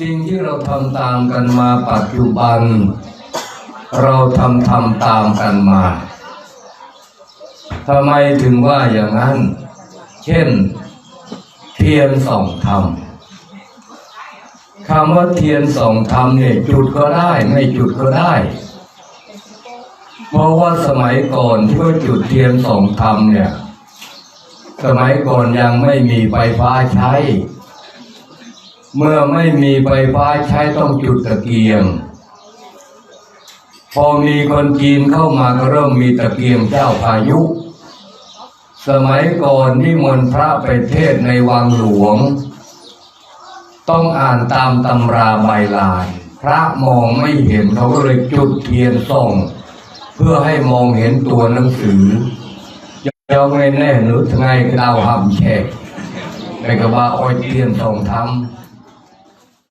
สิ่งที่เราทำตามกันมาปัจจุบัน เราทำทำตามกันมาทำไมถึงว่าอย่างนั้น เช่น เทียนสองธรรมคำว่าเทียนสองธรรมเนี่ยจุดก็ได้ไม่จุดก็ได้ เพราะว่าสมัยก่อนที่ว่าจุดเทียนสองธรรมเนี่ย สมัยก่อนยังไม่มีไฟฟ้าใช้ เมื่อไม่มีไฟฟ้าใช้ต้องจุดตะเกียง พอมีคนจีนเข้ามาก็เริ่มมีตะเกียงเจ้าพายุ สมัยก่อนนิมนต์พระไปเทศในวังหลวง ต้องอ่านตามตำราใบลาน พระมองไม่เห็นเขาก็เลยจุดเทียนส่อง เพื่อให้มองเห็นตัวหนังสือเจ้าไม่แน่หรือไงเอาหำแฉกไปก็ว่าอ้อยเทียนส่องทำ